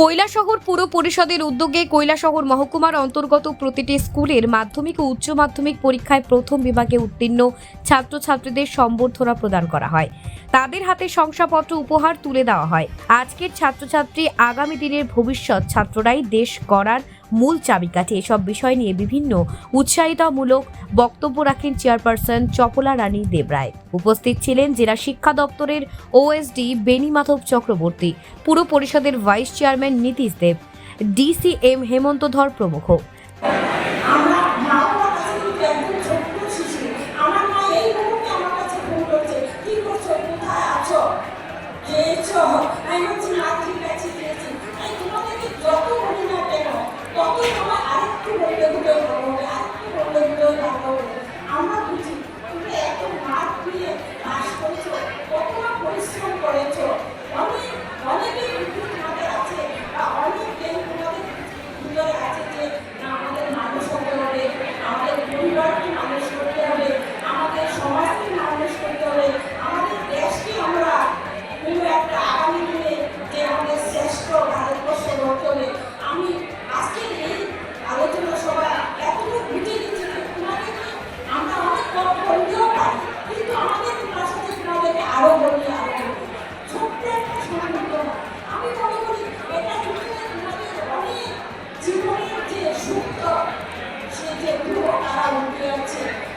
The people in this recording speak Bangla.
কৈলাসহর পুর পরিষদের উদ্যোগে কৈলাসহর মহকুমার অন্তর্গত প্রতিটি স্কুলের মাধ্যমিক ও উচ্চ মাধ্যমিক পরীক্ষায় প্রথম বিভাগে উত্তীর্ণ ছাত্রছাত্রীদের সম্বর্ধনা প্রদান করা হয়। তাদের হাতে শংসাপত্র উপহার তুলে দেওয়া হয়। আজকের ছাত্রছাত্রী আগামী দিনের ভবিষ্যৎ ছাত্ররাই দেশ গড়ার মূল চাবিকাঠি। এসব বিষয় নিয়ে বিভিন্ন উৎসাহিতামূলক বক্তব্য রাখেন চেয়ারপারসন চপলা রানী দেবরায়। উপস্থিত ছিলেন জেলা শিক্ষা দপ্তরের ওএসডি বেনিমাধব চক্রবর্তী, পুর পরিষদের vice chairman Nitish Deb, DCM Hemanta Dhar প্রমুখ। 哎呦！জীবনের যে সুখ সে যে গ্রহ তারা